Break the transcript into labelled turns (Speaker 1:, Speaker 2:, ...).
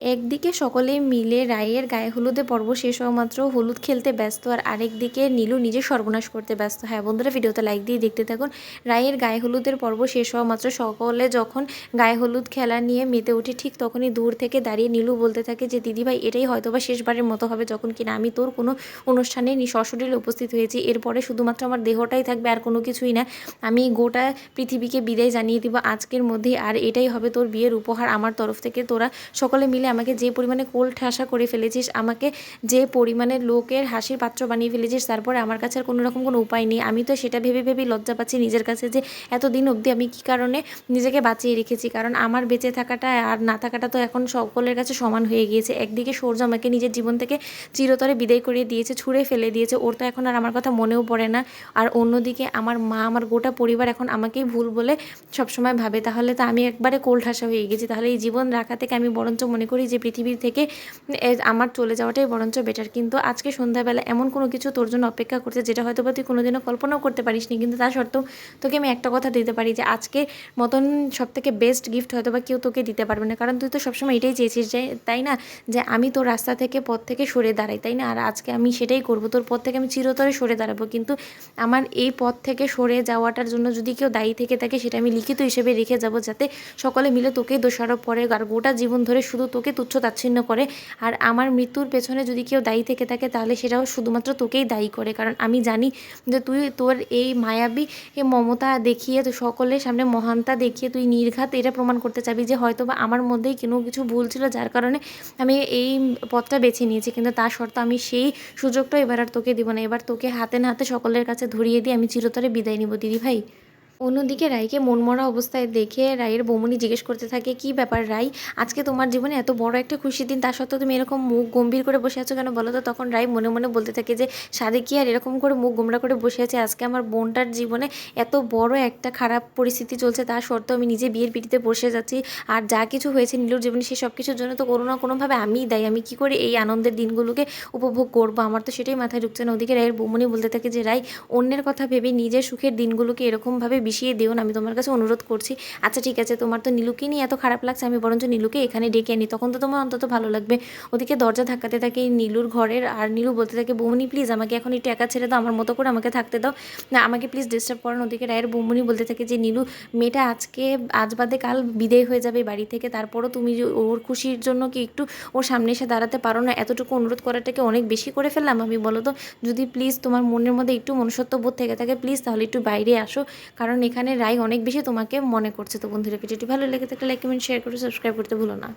Speaker 1: একদিকে সকলে মিলে রায়ের গায়ে হলুদে পর্ব শেষ হওয়া মাত্র হলুদ খেলতে ব্যস্ত, আর আরেকদিকে নীলু নিজে সর্বনাশ করতে ব্যস্ত। হ্যাঁ বন্ধুরা, ভিডিওতে লাইক দিয়ে দেখতে থাকুন রায়ের গায়ে হলুদের পর্ব শেষ হওয়া মাত্র সকলে যখন গায়ে হলুদ খেলা নিয়ে মেতে ওঠে ঠিক তখনই দূর থেকে দাঁড়িয়ে নীলু বলতে থাকে যে দিদিভাই এটাই হয়তোবা শেষবারের মতো হবে যখন কিনা আমি তোর কোনো অনুষ্ঠানে নি- সশরীরে উপস্থিত হয়েছি। এরপরে শুধুমাত্র আমার দেহটাই থাকবে, আর কোনো কিছুই না। আমি গোটা পৃথিবীকে বিদায় জানিয়ে দিব আজকের মধ্যেই, আর এটাই হবে তোর বিয়ের উপহার। আমার তরফ থেকে তোরা সকলে মিলে আমাকে যে পরিমাণে কোল ঠাসা করে ফেলেছিস, আমাকে যে পরিমাণে লোকের হাসির পাত্র বানিয়ে ফেলেছিস, তারপরে আমার কাছে আর কোনো রকম কোনো উপায় নেই। আমি তো সেটা ভেবে ভেবেই লজ্জা পাচ্ছি নিজের কাছে যে এতদিন অবধি আমি কী কারণে নিজেকে বাঁচিয়ে রেখেছি? কারণ আমার বেঁচে থাকাটা আর না থাকাটা তো এখন সকলের কাছে সমান হয়ে গিয়েছে। একদিকে সূর্য আমাকে নিজের জীবন থেকে চিরতরে বিদায় করে দিয়েছে, ছুঁড়ে ফেলে দিয়েছে, ওর তো এখন আর আমার কথা মনেও পড়ে না। আর অন্যদিকে আমার মা, আমার গোটা পরিবার এখন আমাকেই ভুল বলে সবসময় ভাবে। তাহলে তো আমি একবারে কোল ঠাসা হয়ে গেছি। তাহলে এই জীবন রাখা থেকে আমি বরঞ্চ মনে করি যে পৃথিবীর থেকে আমার চলে যাওয়াটাই বরঞ্চ বেটার কিন্তু আজকে সন্ধ্যাবেলা এমন কোনো কিছু তোর জন্য অপেক্ষা করছে যেটা হয়তো বা তুই কোনোদিনও কল্পনাও করতে পারিস নি কিন্তু তা সত্ত্বেও তোকে আমি একটা কথা দিতে পারি যে আজকে মতন সব থেকে বেস্ট গিফট হয়তো বা কেউ তোকে দিতে পারবে না। কারণ তুই তো সবসময় এটাই চেয়েছিস যে, তাই না? যে আমি তোর রাস্তা থেকে পথ থেকে সরে দাঁড়াই, তাই না? আর আজকে আমি সেটাই করব, তোর পথ থেকে আমি চিরতরে সরে দাঁড়াবো। কিন্তু আমার এই পথ থেকে সরে যাওয়াটার জন্য যদি কেউ দায়ী থেকে থাকে, সেটা আমি লিখিত হিসেবে রেখে যাব যাতে সকলে মিলে তোকেই দোষারোপ করে। আর গোটা জীবন ধরে শুধু তোকে তুচ্ছ তাচ্ছিন্ন করে। আর আমার মৃত্যুর পেছনে যদি কেউ দায়ী থেকে থাকে, তাহলে সেটাও শুধুমাত্র তোকেই দায়ী করে। কারণ আমি জানি যে তুই তোর এই মায়াবী এই মমতা দেখিয়ে তুই সকলের সামনে মহানতা দেখিয়ে তুই নির্ঘাত এটা প্রমাণ করতে চাবি যে হয়তো বা আমার মধ্যেই কোনো কিছু ভুল ছিল, যার কারণে আমি এই পথটা বেছে নিয়েছি। কিন্তু তা সত্ত্বেও আমি সেই সুযোগটা এবার আর তোকে দিব না। এবার তোকে হাতে না হাতে সকলের কাছে ধরিয়ে দিয়ে আমি চিরতরে বিদায় নিব। দিদি ভাই। অন্যদিকে রাইকে মনমরা অবস্থায় দেখে রায়ের বৌমনি জিজ্ঞেস করতে থাকে, কি ব্যাপার রাই আজকে তোমার জীবনে এত বড় একটা খুশির দিন তা সত্ত্বেও তুমি এরকম মুখ গম্ভীর করে বসে আছো কেন বলো তো? তখন রাই মনে মনে বলতে থাকে যে, সাদে কি আর এরকম করে মুখ গোমরা করে বসে আছে? আজকে আমার বোনটার জীবনে এত বড় একটা খারাপ পরিস্থিতি চলছে তা সত্ত্বেও আমি নিজে বিয়ের পিড়িতে বসে যাচ্ছি। আর যা কিছু হয়েছে নীলুর জীবনে, সে সব কিছুর জন্য তো কোনো না কোনোভাবে আমিই দায়ী। আমি কি করে এই আনন্দের দিনগুলোকে উপভোগ করব? আমার তো সেটাই মাথায় ঢুকছে। না ওদিকে রায়ের বৌমনি বলতে থাকে যে রাই অন্যের কথা ভেবে নিজের সুখের দিনগুলোকে এরকমভাবে বিষিয়ে দিও না, আমি তোমার কাছে অনুরোধ করছি। আচ্ছা ঠিক আছে, তোমার তো নীলুকে নিয়ে এত খারাপ লাগছে, আমি বরঞ্চ নীলুকে এখানে ডেকে আনি। তখন তো তোমার অন্তত ভালো লাগবে। ওদিকে দরজা ধাক্কাতে থাকে নীলুর ঘরের, আর নীলু বলতে থাকে, বৌমনি প্লিজ আমাকে এখন একটু একা ছেড়ে দাও, আমার মতো করে আমাকে থাকতে দাও। না, আমাকে প্লিজ ডিস্টার্ব করেন ওদিকে রায়ের বৌমনি বলতে থাকে যে, নীলু, মেয়েটা আজকে, আজ বাদে কাল বিদায় হয়ে যাবে বাড়ি থেকে। তারপরও তুমি ওর খুশির জন্য কি একটু ওর সামনে এসে দাঁড়াতে পারো না? এতটুকু অনুরোধ করাটাকে অনেক বেশি করে ফেললাম আমি, বলো তো। যদি প্লিজ তোমার মনের মধ্যে একটু মনুষ্যত্ব বোধ থেকে থাকে প্লিজ তাহলে একটু বাইরে আসো। কারণ এখানে রায় অনেক বেশি তোমাকে মনে করছে। তো বন্ধুরা, ভিডিওটি ভালো লেগে থাকলে লাইক কমেন্ট শেয়ার করে সাবস্ক্রাইব করতে ভুলো না।